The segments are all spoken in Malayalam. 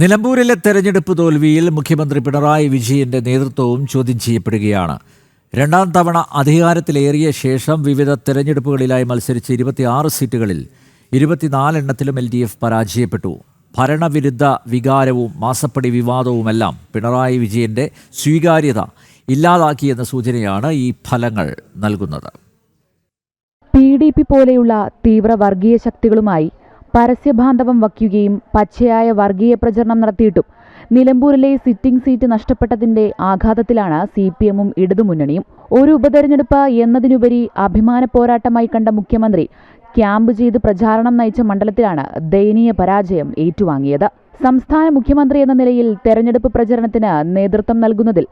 നിലമ്പൂരിലെ തെരഞ്ഞെടുപ്പ് തോൽവിയിൽ മുഖ്യമന്ത്രി പിണറായി വിജയന്റെ നേതൃത്വവും ചോദ്യം ചെയ്യപ്പെടുകയാണ്. രണ്ടാം തവണ അധികാരത്തിലേറിയ ശേഷം വിവിധ തെരഞ്ഞെടുപ്പുകളിലായി മത്സരിച്ച ഇരുപത്തിയാറ് സീറ്റുകളിൽ ഇരുപത്തിനാലെണ്ണത്തിലും എൽ ഡി എഫ് പരാജയപ്പെട്ടു. ഭരണവിരുദ്ധ വികാരവും മാസപ്പടി വിവാദവുമെല്ലാം പിണറായി വിജയന്റെ സ്വീകാര്യത ഇല്ലാതാക്കിയെന്ന സൂചനയാണ് ഈ ഫലങ്ങൾ നൽകുന്നത്. പി ഡി പി പോലെയുള്ള തീവ്ര വർഗീയ ശക്തികളുമായി പരസ്യബാന്ധവം വയ്ക്കുകയും പച്ചയായ വർഗീയ പ്രചരണം നടത്തിയിട്ടും നിലമ്പൂരിലെ സിറ്റിംഗ് സീറ്റ് നഷ്ടപ്പെട്ടതിന്റെ ആഘാതത്തിലാണ് സി പി എമ്മും ഇടതുമുന്നണിയും. ഒരു ഉപതെരഞ്ഞെടുപ്പ് എന്നതിനുപരി അഭിമാന പോരാട്ടമായി കണ്ട മുഖ്യമന്ത്രി ക്യാമ്പ് ചെയ്ത് പ്രചാരണം നയിച്ച മണ്ഡലത്തിലാണ് ദയനീയ പരാജയം ഏറ്റുവാങ്ങിയത്. സംസ്ഥാന മുഖ്യമന്ത്രി എന്ന നിലയിൽ തെരഞ്ഞെടുപ്പ് പ്രചരണത്തിന് നേതൃത്വം നൽകുന്നതിൽ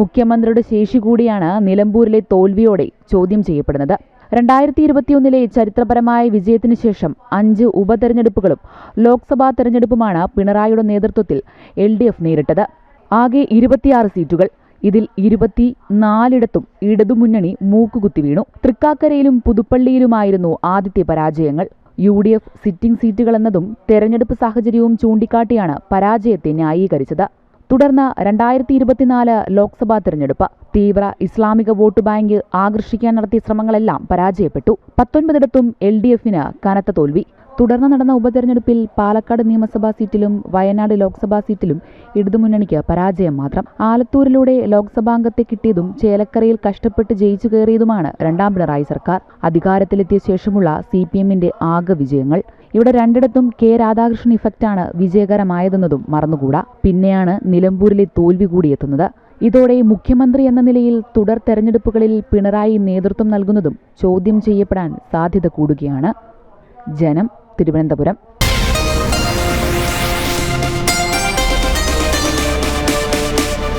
മുഖ്യമന്ത്രിയുടെ ശേഷി കൂടിയാണ് നിലമ്പൂരിലെ തോൽവിയോടെ ചോദ്യം ചെയ്യപ്പെടുന്നത്. രണ്ടായിരത്തി ഇരുപത്തിയൊന്നിലെ ചരിത്രപരമായ വിജയത്തിനു ശേഷം അഞ്ച് ഉപതെരഞ്ഞെടുപ്പുകളും ലോക്സഭാ തെരഞ്ഞെടുപ്പുമാണ് പിണറായിയുടെ നേതൃത്വത്തിൽ എൽ ഡി എഫ് നേരിട്ടത്. ആകെ ഇരുപത്തിയാറ് സീറ്റുകൾ. ഇതിൽ ഇരുപത്തി നാലിടത്തും ഇടതുമുന്നണി മൂക്കുകുത്തി വീണു. തൃക്കാക്കരയിലും പുതുപ്പള്ളിയിലുമായിരുന്നു ആദ്യത്തെ പരാജയങ്ങൾ. യു ഡി എഫ് സിറ്റിംഗ് സീറ്റുകളെന്നതും തെരഞ്ഞെടുപ്പ് സാഹചര്യവും ചൂണ്ടിക്കാട്ടിയാണ് പരാജയത്തെ ന്യായീകരിച്ചത്. തുടർന്ന് രണ്ടായിരത്തി ഇരുപത്തിനാല് ലോക്സഭാ തെരഞ്ഞെടുപ്പ്. തീവ്ര ഇസ്ലാമിക വോട്ട് ബാങ്ക് ആകർഷിക്കാൻ നടത്തിയ ശ്രമങ്ങളെല്ലാം പരാജയപ്പെട്ടു. പത്തൊൻപതിടത്തും എൽ ഡി എഫിന് കനത്ത തോൽവി. തുടർന്ന് നടന്ന ഉപതെരഞ്ഞെടുപ്പിൽ പാലക്കാട് നിയമസഭാ സീറ്റിലും വയനാട് ലോക്സഭാ സീറ്റിലും ഇടതുമുന്നണിക്ക് പരാജയം മാത്രം. ആലത്തൂരിലൂടെ ലോക്സഭാംഗത്തെ കിട്ടിയതും ചേലക്കരയിൽ കഷ്ടപ്പെട്ട് ജയിച്ചു കയറിയതുമാണ് രണ്ടാം പിണറായി സർക്കാർ. അധികാരത്തിലെത്തിയ ശേഷമുള്ള സി പി എമ്മിന്റെ ആകെ വിജയങ്ങൾ. ഇവിടെ രണ്ടിടത്തും കെ രാധാകൃഷ്ണൻ ഇഫക്റ്റാണ് വിജയകരമായതെന്നതും മറന്നുകൂടാ. പിന്നെയാണ് നിലമ്പൂരിലെ തോൽവി കൂടി എത്തുന്നത്. ഇതോടെ മുഖ്യമന്ത്രി എന്ന നിലയിൽ തുടർ തെരഞ്ഞെടുപ്പുകളിൽ പിണറായി നേതൃത്വം നൽകുന്നതും ചോദ്യം ചെയ്യപ്പെടാൻ സാധ്യത കൂടുകയാണ്. ജനം തിരുവനന്തപുരം.